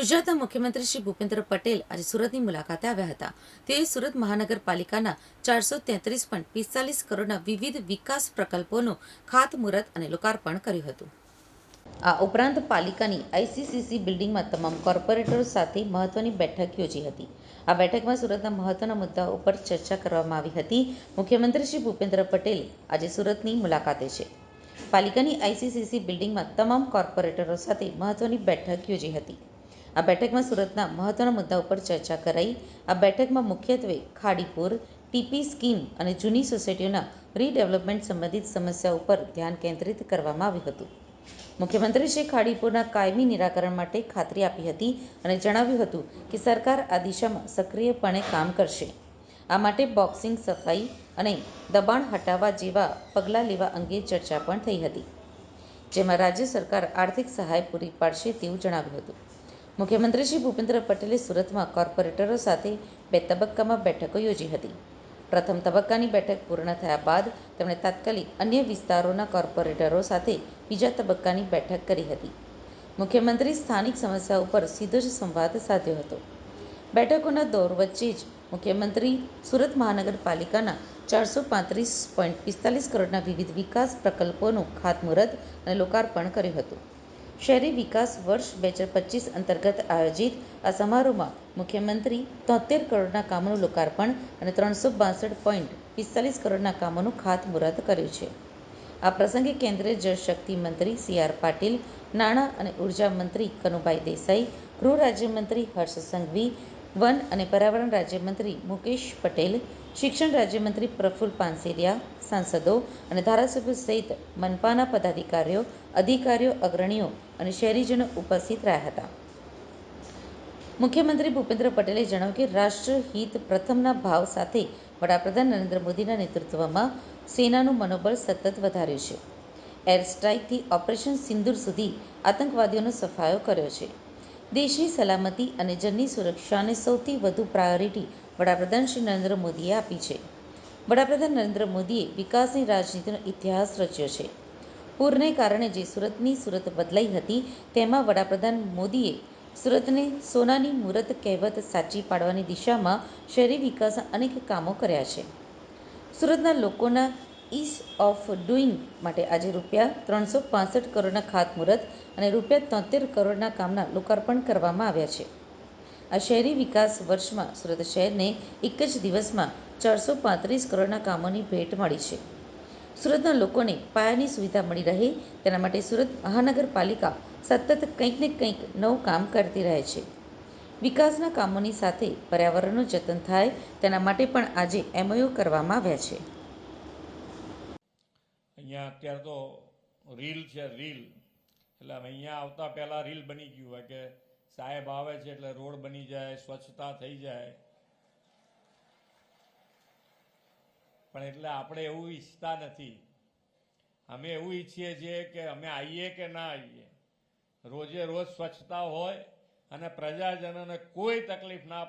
ગુજરાતના મુખ્યમંત્રી શ્રી ભૂપેન્દ્ર પટેલ આજે સુરતની મુલાકાતે આવ્યા હતા. તેઓએ સુરત મહાનગરપાલિકાના ચારસો તેત્રીસ પોઈન્ટ પિસ્તાલીસ કરોડના વિવિધ વિકાસ પ્રકલ્પોનું ખાતમુહૂર્ત અને લોકાર્પણ કર્યું હતું. આ ઉપરાંત પાલિકાની આઈસીસીસી બિલ્ડિંગમાં તમામ કોર્પોરેટરો સાથે મહત્વની બેઠક યોજી હતી. આ બેઠકમાં સુરતના મહત્વના મુદ્દાઓ ઉપર ચર્ચા કરવામાં આવી હતી. મુખ્યમંત્રી શ્રી ભૂપેન્દ્ર પટેલ આજે સુરતની મુલાકાતે છે. પાલિકાની આઈસીસીસી બિલ્ડિંગમાં તમામ કોર્પોરેટરો સાથે મહત્વની બેઠક યોજી હતી. આ બેઠકમાં સુરતના મહત્વના મુદ્દા ઉપર ચર્ચા કરાઈ. આ બેઠકમાં મુખ્યત્વે ખાડીપુર ટીપી સ્કીમ અને જૂની સોસાયટીઓના રીડેવલપમેન્ટ સંબંધિત સમસ્યા ઉપર ધ્યાન કેન્દ્રિત કરવામાં આવ્યું હતું. મુખ્યમંત્રી શ્રી ખાડીપુરના કાયમી નિરાકરણ માટે ખાતરી આપી હતી અને જણાવ્યું હતું કે સરકાર આ દિશામાં સક્રિયપણે કામ કરશે. આ માટે બોક્સિંગ, સફાઈ અને દબાણ હટાવવા જેવા પગલાં લેવા અંગે ચર્ચા પણ થઈ હતી, જેમાં રાજ્ય સરકાર આર્થિક સહાય પૂરી પાડશે તેવું જણાવ્યું હતું. મુખ્યમંત્રી શ્રી ભૂપેન્દ્ર પટેલે સુરતમાં કોર્પોરેટરો સાથે બે તબક્કામાં બેઠકો યોજી હતી. પ્રથમ તબક્કાની બેઠક પૂર્ણ થયા બાદ તેમણે તાત્કાલિક અન્ય વિસ્તારોના કોર્પોરેટરો સાથે બીજા તબક્કાની બેઠક કરી હતી. મુખ્યમંત્રી સ્થાનિક સમસ્યા ઉપર સીધો જ સંવાદ સાધ્યો હતો. બેઠકોના દોર વચ્ચે જ મુખ્યમંત્રી સુરત મહાનગરપાલિકાના ચારસો પાંત્રીસ પોઈન્ટ પિસ્તાલીસ કરોડના વિવિધ વિકાસ પ્રકલ્પોનું ખાતમુહૂર્ત અને લોકાર્પણ કર્યું હતું. શહેરી વિકાસ વર્ષ બે હજાર પચીસ અંતર્ગત આયોજિત આ સમારોહમાં મુખ્યમંત્રી તોતેર કરોડના કામોનું લોકાર્પણ અને ત્રણસો બાસઠ પોઈન્ટ પિસ્તાલીસ કરોડના કામોનું ખાતમુહૂર્ત કર્યું છે. આ પ્રસંગે કેન્દ્રીય જળશક્તિ મંત્રી સી આર પાટીલ, નાણાં અને ઊર્જા મંત્રી કનુભાઈ દેસાઈ, ગૃહ રાજ્યમંત્રી હર્ષ સંઘવી વન અને પર્યાવરણ રાજ્યમંત્રી મુકેશ પટેલ, શિક્ષણ રાજ્યમંત્રી પ્રફુલ્લ પાનસેરિયા, સાંસદો અને ધારાસભ્યો સહિત મનપાના પદાધિકારીઓ, અધિકારીઓ, અગ્રણીઓ અને શહેરીજનો ઉપસ્થિત રહ્યા હતા. મુખ્યમંત્રી ભૂપેન્દ્ર પટેલે જણાવ્યું કે રાષ્ટ્રહિત પ્રથમના ભાવ સાથે વડાપ્રધાન નરેન્દ્ર મોદીના નેતૃત્વમાં સેનાનું મનોબળ સતત વધાર્યું છે. એર સ્ટ્રાઇકથી ઓપરેશન સિંદૂર સુધી આતંકવાદીઓનો સફાયો કર્યો છે. દેશની સલામતી અને જનની સુરક્ષાને સૌથી વધુ પ્રાયોરિટી વડાપ્રધાન શ્રી નરેન્દ્ર મોદીએ આપી છે. વડાપ્રધાન નરેન્દ્ર મોદીએ વિકાસની રાજનીતિનો ઇતિહાસ રચ્યો છે. પૂરને કારણે જે સુરતની સુરત બદલાઈ હતી, તેમાં વડાપ્રધાન મોદીએ સુરતને સોનાની મૂરત કહેવત સાચી પાડવાની દિશામાં શહેરી વિકાસના અનેક કામો કર્યા છે. સુરતના લોકોના ઇઝ ઓફ ડુઇંગ માટે આજે રૂપિયા ત્રણસો પાસઠ કરોડના ખાતમુહૂર્ત અને રૂપિયા તોતેર કરોડના કામના લોકાર્પણ કરવામાં આવ્યા છે. આ શહેરી વિકાસ વર્ષમાં સુરત શહેરને એક જ દિવસમાં ચારસો પાંત્રીસ કરોડના કામોની ભેટ મળી છે. સુરતના લોકોને પાયાની સુવિધા મળી રહે તેના માટે સુરત મહાનગરપાલિકા સતત કંઈક ને કંઈક નવું કામ કરતી રહે છે. વિકાસના કામોની સાથે પર્યાવરણનું જતન થાય તેના માટે પણ આજે એમઓયુ કરવામાં આવ્યા છે. અહીંયા અત્યારે તો રીલ છે, રીલ. એટલે અહીંયા આવતા પહેલાં રીલ બની ગયું હોય કે સાહેબ આવે છે એટલે રોડ બની જાય, સ્વચ્છતા થઈ જાય. પણ એટલે આપણે એવું ઈચ્છતા નથી. અમે એવું ઈચ્છીએ છીએ કે અમે આવીએ કે ના આવીએ રોજે રોજ સ્વચ્છતા હોય અને પ્રજાજનોને કોઈ તકલીફ ના